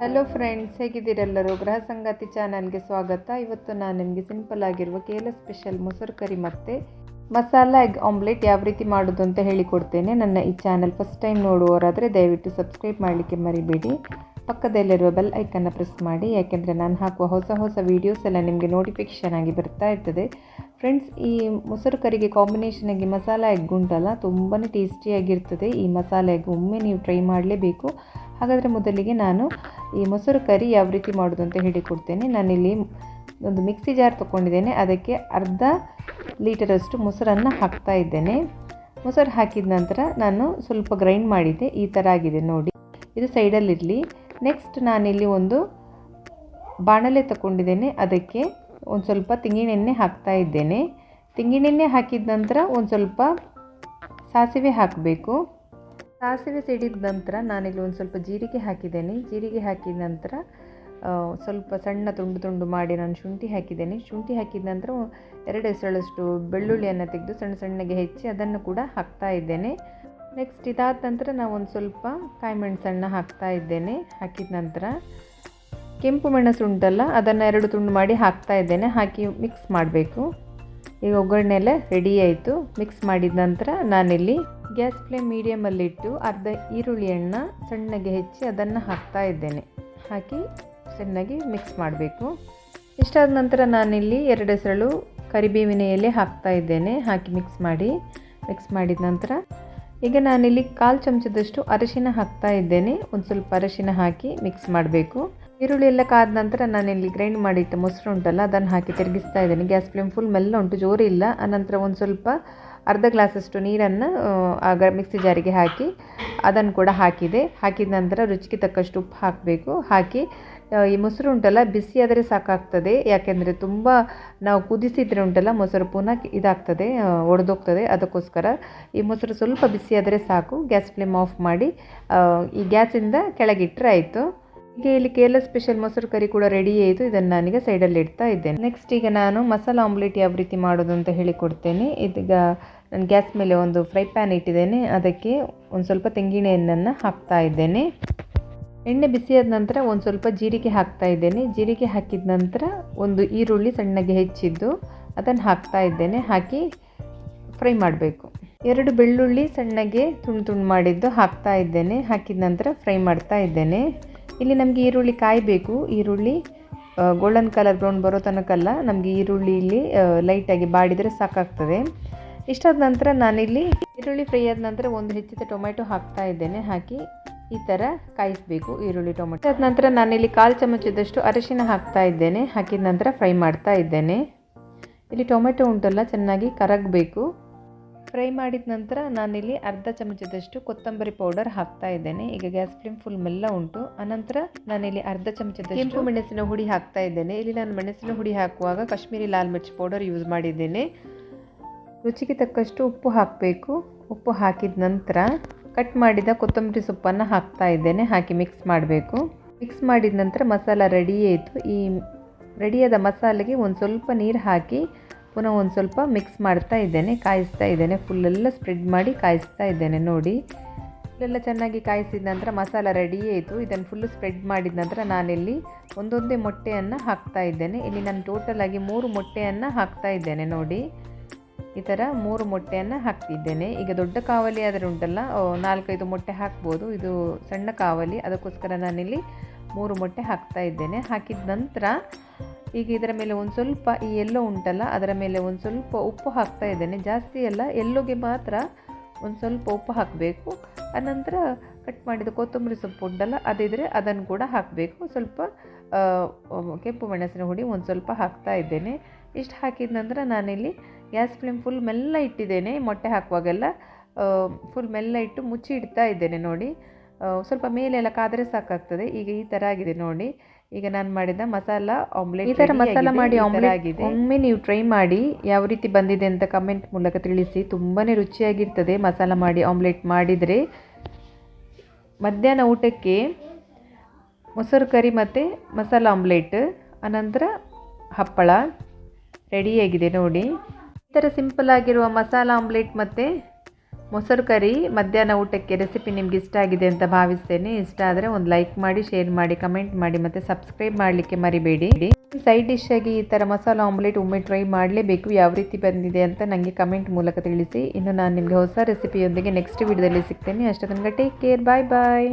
Hello friends ಹೇಗಿದ್ದೀರೆಲ್ಲರೂ? ಗೃಹ ಸಂಗಾತಿ ಚಾನಲ್ಗೆ ಸ್ವಾಗತ. ಇವತ್ತು ನಾನು ನಿಮಗೆ ಸಿಂಪಲ್ ಆಗಿರುವ ಕೇಲ ಸ್ಪೆಷಲ್ ಮೊಸರು ಕರಿ ಮತ್ತು ಮಸಾಲ ಎಗ್ ಆಮ್ಲೆಟ್ ಯಾವ ರೀತಿ ಮಾಡೋದು ಅಂತ ಹೇಳಿಕೊಡ್ತೇನೆ ನನ್ನ ಈ ಚಾನಲ್ ಫಸ್ಟ್ ಟೈಮ್ ನೋಡುವವರಾದರೆ ದಯವಿಟ್ಟು ಸಬ್ಸ್ಕ್ರೈಬ್ ಮಾಡಲಿಕ್ಕೆ ಮರಿಬೇಡಿ. ಪಕ್ಕದಲ್ಲಿರುವ ಬೆಲ್ ಐಕನ್ನ ಪ್ರೆಸ್ ಮಾಡಿ, ಯಾಕೆಂದರೆ ನಾನು ಹಾಕುವ ಹೊಸ ಹೊಸ ವೀಡಿಯೋಸ್ ಎಲ್ಲ ನಿಮಗೆ ನೋಟಿಫಿಕೇಷನ್ ಆಗಿ ಬರ್ತಾ ಇರ್ತದೆ. ಫ್ರೆಂಡ್ಸ್, ಈ ಮೊಸರು ಕರಿಗೆ ಕಾಂಬಿನೇಷನಾಗಿ ಮಸಾಲ ಎಗ್ ಉಂಟಲ್ಲ ತುಂಬಾ ಟೇಸ್ಟಿಯಾಗಿರ್ತದೆ ಈ ಮಸಾಲೆ ಎಗ್ ಒಮ್ಮೆ ನೀವು ಟ್ರೈ ಮಾಡಲೇಬೇಕು. ಹಾಗಾದರೆ ಮೊದಲಿಗೆ ನಾನು ಈ ಮೊಸರು ಕರಿ ಯಾವ ರೀತಿ ಮಾಡೋದು ಅಂತ ಹೇಳಿಕೊಡ್ತೇನೆ. ನಾನಿಲ್ಲಿ ಒಂದು ಮಿಕ್ಸಿ ಜಾರ್ ತೊಗೊಂಡಿದ್ದೇನೆ ಅದಕ್ಕೆ ಅರ್ಧ ಲೀಟರಷ್ಟು ಮೊಸರನ್ನು ಹಾಕ್ತಾ ಇದ್ದೇನೆ. ಮೊಸರು ಹಾಕಿದ ನಂತರ ನಾನು ಸ್ವಲ್ಪ ಗ್ರೈಂಡ್ ಮಾಡಿದ್ದೆ. ಈ ಥರ ಆಗಿದೆ ನೋಡಿ. ಇದು ಸೈಡಲ್ಲಿರಲಿ ನೆಕ್ಸ್ಟ್ ನಾನಿಲ್ಲಿ ಒಂದು ಬಾಣಲೆ ತಗೊಂಡಿದ್ದೇನೆ ಅದಕ್ಕೆ ಒಂದು ಸ್ವಲ್ಪ ತೆಂಗಿನೆಣ್ಣೆ ಹಾಕ್ತಾ ಇದ್ದೇನೆ. ತೆಂಗಿನೆಣ್ಣೆ ಹಾಕಿದ ನಂತರ ಒಂದು ಸ್ವಲ್ಪ ಸಾಸಿವೆ ಹಾಕಬೇಕು. ಸಾಸಿವೆ ಸಿಡಿದ ನಂತರ ನಾನಿಲ್ಲಿ ಒಂದು ಸ್ವಲ್ಪ ಜೀರಿಗೆ ಹಾಕಿದ್ದೇನೆ. ಜೀರಿಗೆ ಹಾಕಿದ ನಂತರ ಸ್ವಲ್ಪ ಸಣ್ಣ ತುಂಡು ತುಂಡು ಮಾಡಿ ನಾನು ಶುಂಠಿ ಹಾಕಿದ್ದೇನೆ. ಶುಂಠಿ ಹಾಕಿದ ನಂತರ ಎರಡು ಹೆಸರಷ್ಟು ಬೆಳ್ಳುಳ್ಳಿಯನ್ನು ತೆಗೆದು ಸಣ್ಣ ಸಣ್ಣಗೆ ಹೆಚ್ಚಿ ಅದನ್ನು ಕೂಡ ಹಾಕ್ತಾ ಇದ್ದೇನೆ. ನೆಕ್ಸ್ಟ್ ಇದಾದ ನಂತರ ನಾವು ಒಂದು ಸ್ವಲ್ಪ ಕಾಯಿ ಮೆಣಸನ್ನು ಹಾಕ್ತಾ ಇದ್ದೇನೆ. ಹಾಕಿದ ನಂತರ ಕೆಂಪು ಮೆಣಸು ಉಂಟಲ್ಲ, ಅದನ್ನು ಎರಡು ತುಂಡು ಮಾಡಿ ಹಾಕ್ತಾ ಇದ್ದೇನೆ. ಹಾಕಿ ಮಿಕ್ಸ್ ಮಾಡಬೇಕು. ಈಗ ಒಗ್ಗರಣೆ ಎಲ್ಲ ರೆಡಿ ಆಯಿತು. ಮಿಕ್ಸ್ ಮಾಡಿದ ನಂತರ ನಾನಿಲ್ಲಿ ಗ್ಯಾಸ್ ಫ್ಲೇಮ್ ಮೀಡಿಯಮಲ್ಲಿಟ್ಟು ಅರ್ಧ ಈರುಳ್ಳಿಯನ್ನು ಸಣ್ಣಗೆ ಹೆಚ್ಚಿ ಅದನ್ನು ಹಾಕ್ತಾ ಇದ್ದೇನೆ. ಹಾಕಿ ಚೆನ್ನಾಗಿ ಮಿಕ್ಸ್ ಮಾಡಬೇಕು. ಇಷ್ಟಾದ ನಂತರ ನಾನಿಲ್ಲಿ ಎರಡು ಹೆಸರು ಕರಿಬೇವಿನ ಎಲೆ ಹಾಕ್ತಾ ಇದ್ದೇನೆ. ಹಾಕಿ ಮಿಕ್ಸ್ ಮಾಡಿ. ಮಿಕ್ಸ್ ಮಾಡಿದ ನಂತರ ಈಗ ನಾನಿಲ್ಲಿ ಕಾಲು ಚಮಚದಷ್ಟು ಅರಿಶಿನ ಹಾಕ್ತಾ ಇದ್ದೇನೆ. ಒಂದು ಸ್ವಲ್ಪ ಅರಿಶಿನ ಹಾಕಿ ಮಿಕ್ಸ್ ಮಾಡಬೇಕು. ಈರುಳ್ಳಿ ಎಲ್ಲ ಕಾದ ನಂತರ ನಾನು ಇಲ್ಲಿ ಗ್ರೈಂಡ್ ಮಾಡಿಟ್ಟು ಮೊಸರು ಉಂಟಲ್ಲ, ಅದನ್ನು ಹಾಕಿ ತಿರುಗಿಸ್ತಾ ಇದ್ದೇನೆ. ಗ್ಯಾಸ್ ಫ್ಲೇಮ್ ಫುಲ್ ಮೆಲ್ಲ ಉಂಟು, ಜೋರು ಇಲ್ಲ. ಆನಂತರ ಒಂದು ಸ್ವಲ್ಪ ಅರ್ಧ ಗ್ಲಾಸಷ್ಟು ನೀರನ್ನು ಆಗ ಮಿಕ್ಸಿ ಜಾರಿಗೆ ಹಾಕಿ ಅದನ್ನು ಕೂಡ ಹಾಕಿದೆ. ಹಾಕಿದ ನಂತರ ರುಚಿಗೆ ತಕ್ಕಷ್ಟು ಉಪ್ಪು ಹಾಕಬೇಕು. ಹಾಕಿ ಈ ಮೊಸರು ಉಂಟಲ್ಲ, ಬಿಸಿ ಆದರೆ ಸಾಕಾಗ್ತದೆ. ಯಾಕೆಂದರೆ ತುಂಬ ನಾವು ಕುದಿಸಿದರೆ ಉಂಟಲ್ಲ, ಮೊಸರು ಪುನಃ ಇದಾಗ್ತದೆ ಒಡೆದೋಗ್ತದೆ. ಅದಕ್ಕೋಸ್ಕರ ಈ ಮೊಸರು ಸ್ವಲ್ಪ ಬಿಸಿ ಆದರೆ ಸಾಕು. ಗ್ಯಾಸ್ ಫ್ಲೇಮ್ ಆಫ್ ಮಾಡಿ ಈ ಗ್ಯಾಸಿಂದ ಕೆಳಗಿಟ್ಟರೆ ಆಯಿತು. ಈಗ ಇಲ್ಲಿ ಕೇರಳ ಸ್ಪೆಷಲ್ ಮೊಸರು ಕರಿ ಕೂಡ ರೆಡಿ ಆಯಿತು ಇದನ್ನು ನಾನೀಗ ಸೈಡಲ್ಲಿ ಇಡ್ತಾ ಇದ್ದೇನೆ. ನೆಕ್ಸ್ಟ್ ಈಗ ನಾನು ಮಸಾಲ ಆಮ್ಲೆಟ್ ಯಾವ ರೀತಿ ಮಾಡೋದು ಅಂತ ಹೇಳಿಕೊಡ್ತೇನೆ. ಇದೀಗ ನಾನು ಗ್ಯಾಸ್ ಮೇಲೆ ಒಂದು ಫ್ರೈ ಪ್ಯಾನ್ ಇಟ್ಟಿದ್ದೇನೆ. ಅದಕ್ಕೆ ಒಂದು ಸ್ವಲ್ಪ ತೆಂಗಿನ ಎಣ್ಣೆಯನ್ನು ಹಾಕ್ತಾ ಇದ್ದೇನೆ. ಎಣ್ಣೆ ಬಿಸಿಯಾದ ನಂತರ ಒಂದು ಸ್ವಲ್ಪ ಜೀರಿಗೆ ಹಾಕ್ತಾ ಇದ್ದೇನೆ. ಜೀರಿಗೆ ಹಾಕಿದ ನಂತರ ಒಂದು ಈರುಳ್ಳಿ ಸಣ್ಣಗೆ ಹೆಚ್ಚಿದ್ದು ಅದನ್ನು ಹಾಕ್ತಾ ಇದ್ದೇನೆ. ಹಾಕಿ ಫ್ರೈ ಮಾಡಬೇಕು. ಎರಡು ಬೆಳ್ಳುಳ್ಳಿ ಸಣ್ಣಗೆ ತುಂಡು ತುಂಡು ಮಾಡಿದ್ದು ಹಾಕ್ತಾ ಇದ್ದೇನೆ. ಹಾಕಿದ ನಂತರ ಫ್ರೈ ಮಾಡ್ತಾ ಇದ್ದೇನೆ. ಇಲ್ಲಿ ನಮಗೆ ಈರುಳ್ಳಿ ಕಾಯಬೇಕು. ಈರುಳ್ಳಿ ಗೋಲ್ಡನ್ ಕಲರ್ ಬ್ರೌನ್ ಬರೋ ತನಕಲ್ಲ ನಮಗೆ ಈರುಳ್ಳಿ ಇಲ್ಲಿ ಲೈಟಾಗಿ ಬಾಡಿದರೆ ಸಾಕಾಗ್ತದೆ. ಇಷ್ಟಾದ ನಂತರ ನಾನಿಲ್ಲಿ ಈರುಳ್ಳಿ ಫ್ರೈ ಆದ ನಂತರ ಒಂದು ಹೆಚ್ಚಿದ ಟೊಮೆಟೊ ಹಾಕ್ತಾ ಇದ್ದೇನೆ. ಹಾಕಿ ಈ ಥರ ಕಾಯಿಸಬೇಕು ಈರುಳ್ಳಿ ಟೊಮೆಟೊ ಅದ ನಂತರ ನಾನಿಲ್ಲಿ ಕಾಲು ಚಮಚದಷ್ಟು ಅರಿಶಿನ ಹಾಕ್ತಾ ಇದ್ದೇನೆ. ಹಾಕಿದ ನಂತರ ಫ್ರೈ ಮಾಡ್ತಾ ಇದ್ದೇನೆ. ಇಲ್ಲಿ ಟೊಮೆಟೊ ಉಂಟಲ್ಲ, ಚೆನ್ನಾಗಿ ಕರಗಬೇಕು. ಫ್ರೈ ಮಾಡಿದ ನಂತರ ನಾನಿಲ್ಲಿ ಅರ್ಧ ಚಮಚದಷ್ಟು ಕೊತ್ತಂಬರಿ ಪೌಡರ್ ಹಾಕ್ತಾ ಇದ್ದೇನೆ. ಈಗ ಗ್ಯಾಸ್ ಫ್ಲೇಮ್ ಫುಲ್ ಮೆಲ್ಲ ಉಂಟು. ಅನಂತರ ನಾನಿಲ್ಲಿ ಅರ್ಧ ಚಮಚದಷ್ಟು ಕೆಂಪು ಮೆಣಸಿನ ಹುಡಿ ಹಾಕ್ತಾ ಇದ್ದೇನೆ. ಇಲ್ಲಿ ನಾನು ಮೆಣಸಿನ ಹುಡಿ ಹಾಕುವಾಗ ಕಾಶ್ಮೀರಿ ಲಾಲ್ ಮಿರ್ಚ್ ಪೌಡರ್ ಯೂಸ್ ಮಾಡಿದ್ದೇನೆ. ರುಚಿಗೆ ತಕ್ಕಷ್ಟು ಉಪ್ಪು ಹಾಕಬೇಕು. ಉಪ್ಪು ಹಾಕಿದ ನಂತರ ಕಟ್ ಮಾಡಿದ ಕೊತ್ತಂಬರಿ ಸೊಪ್ಪನ್ನು ಹಾಕ್ತಾ ಇದ್ದೇನೆ. ಹಾಕಿ ಮಿಕ್ಸ್ ಮಾಡಬೇಕು. ಮಿಕ್ಸ್ ಮಾಡಿದ ನಂತರ ಮಸಾಲ ರೆಡಿಯೇ ಇತ್ತು ಈ ರೆಡಿಯಾದ ಮಸಾಲೆಗೆ ಒಂದು ಸ್ವಲ್ಪ ನೀರು ಹಾಕಿ ಪುನಃ ಒಂದು ಸ್ವಲ್ಪ ಮಿಕ್ಸ್ ಮಾಡ್ತಾ ಇದ್ದೇನೆ, ಕಾಯಿಸ್ತಾ ಇದ್ದೇನೆ ಫುಲ್ಲೆಲ್ಲ ಸ್ಪ್ರೆಡ್ ಮಾಡಿ ಕಾಯಿಸ್ತಾ ಇದ್ದೇನೆ ನೋಡಿ. ಫುಲ್ಲೆಲ್ಲ ಚೆನ್ನಾಗಿ ಕಾಯಿಸಿದ ನಂತರ ಮಸಾಲ ರೆಡಿ ಆಯಿತು. ಇದನ್ನು ಫುಲ್ಲು ಸ್ಪ್ರೆಡ್ ಮಾಡಿದ ನಂತರ ನಾನಿಲ್ಲಿ ಒಂದೊಂದೇ ಮೊಟ್ಟೆಯನ್ನು ಹಾಕ್ತಾ ಇದ್ದೇನೆ. ಇಲ್ಲಿ ನಾನು ಟೋಟಲ್ ಆಗಿ ಮೂರು ಮೊಟ್ಟೆಯನ್ನು ಹಾಕ್ತಾ ಇದ್ದೇನೆ ನೋಡಿ. ಈ ಥರ ಮೂರು ಮೊಟ್ಟೆಯನ್ನು ಹಾಕ್ತಿದ್ದೇನೆ. ಈಗ ದೊಡ್ಡ ಕಾವಲಿ ಆದರೆ ಉಂಟಲ್ಲ ನಾಲ್ಕೈದು ಮೊಟ್ಟೆ ಹಾಕ್ಬೋದು. ಇದು ಸಣ್ಣ ಕಾವಲಿ, ಅದಕ್ಕೋಸ್ಕರ ನಾನಿಲ್ಲಿ ಮೂರು ಮೊಟ್ಟೆ ಹಾಕ್ತಾ ಇದ್ದೇನೆ. ಹಾಕಿದ ನಂತರ ಈಗ ಇದರ ಮೇಲೆ ಒಂದು ಸ್ವಲ್ಪ ಈ ಎಲ್ಲೋ ಉಂಟಲ್ಲ, ಅದರ ಮೇಲೆ ಒಂದು ಸ್ವಲ್ಪ ಉಪ್ಪು ಹಾಕ್ತಾ ಇದ್ದೇನೆ. ಜಾಸ್ತಿ ಅಲ್ಲ, ಎಲ್ಲೋಗೆ ಮಾತ್ರ ಒಂದು ಸ್ವಲ್ಪ ಉಪ್ಪು ಹಾಕಬೇಕು. ಆನಂತರ ಕಟ್ ಮಾಡಿದ ಕೊತ್ತಂಬರಿ ಸೊಪ್ಪು ಉಂಟಲ್ಲ ಅದಿದ್ದರೆ ಅದನ್ನು ಕೂಡ ಹಾಕಬೇಕು. ಸ್ವಲ್ಪ ಕೆಂಪು ಮೆಣಸಿನ ಹುಡಿ ಒಂದು ಸ್ವಲ್ಪ ಹಾಕ್ತಾ ಇದ್ದೇನೆ. ಇಷ್ಟು ಹಾಕಿದ ನಂತರ ನಾನಿಲ್ಲಿ ಗ್ಯಾಸ್ ಫ್ಲೇಮ್ ಫುಲ್ ಮೆಲ್ಲ ಇಟ್ಟಿದ್ದೇನೆ. ಮೊಟ್ಟೆ ಹಾಕುವಾಗೆಲ್ಲ ಫುಲ್ ಮೆಲ್ಲ ಇಟ್ಟು ಮುಚ್ಚಿ ಇಡ್ತಾ ಇದ್ದೇನೆ ನೋಡಿ. ಸ್ವಲ್ಪ ಮೇಲೆಲ್ಲ ಕಾದರೆ ಸಾಕಾಗ್ತದೆ. ಈಗ ಈ ಥರ ಆಗಿದೆ ನೋಡಿ. ಈಗ ನಾನು ಮಾಡಿದ ಮಸಾಲ ಆಮ್ಲೆಟ್ ಈ ಥರ ಮಸಾಲ ಮಾಡಿ ಆಮ್ಲೆಟ್ ಆಗಿದೆ. ಒಮ್ಮೆ ನೀವು ಟ್ರೈ ಮಾಡಿ ಯಾವ ರೀತಿ ಬಂದಿದೆ ಅಂತ ಕಮೆಂಟ್ ಮೂಲಕ ತಿಳಿಸಿ. ತುಂಬಾ ರುಚಿಯಾಗಿರ್ತದೆ ಮಸಾಲ ಮಾಡಿ ಆಮ್ಲೆಟ್ ಮಾಡಿದರೆ. ಮಧ್ಯಾಹ್ನ ಊಟಕ್ಕೆ ಮೊಸರು ಕರಿ ಮತ್ತು ಮಸಾಲ ಆಮ್ಲೆಟ್ ಅನಂತರ ಹಪ್ಪಳ ರೆಡಿಯಾಗಿದೆ ನೋಡಿ. ಈ ಥರ ಸಿಂಪಲ್ ಆಗಿರುವ ಮಸಾಲ ಆಮ್ಲೆಟ್ ಮತ್ತು ಮೊಸರು ಕರಿ, ಮಧ್ಯಾಹ್ನ ಊಟಕ್ಕೆ ರೆಸಿಪಿ ನಿಮ್ಗೆ ಇಷ್ಟ ಆಗಿದೆ ಅಂತ ಭಾವಿಸ್ತೇನೆ. ಇಷ್ಟ ಆದರೆ ಒಂದು ಲೈಕ್ ಮಾಡಿ ಶೇರ್ ಮಾಡಿ ಕಮೆಂಟ್ ಮಾಡಿ ಮತ್ತು ಸಬ್ಸ್ಕ್ರೈಬ್ ಮಾಡಲಿಕ್ಕೆ ಮರಿಬೇಡಿ. ಸೈಡ್ ಡಿಶ್ ಆಗಿ ಈ ಥರ ಮಸಾಲ ಆಮ್ಲೆಟ್ ಒಮ್ಮೆ ಟ್ರೈ ಮಾಡಲೇಬೇಕು. ಯಾವ ರೀತಿ ಬಂದಿದೆ ಅಂತ ನನಗೆ ಕಮೆಂಟ್ ಮೂಲಕ ತಿಳಿಸಿ. ಇನ್ನು ನಾನು ನಿಮಗೆ ಹೊಸ ರೆಸಿಪಿಯೊಂದಿಗೆ ನೆಕ್ಸ್ಟ್ ವಿಡಿಯೋದಲ್ಲಿ ಸಿಗ್ತೇನೆ. ಅಷ್ಟೊಂದು ಟೇಕ್ ಕೇರ್ ಬಾಯ್ ಬಾಯ್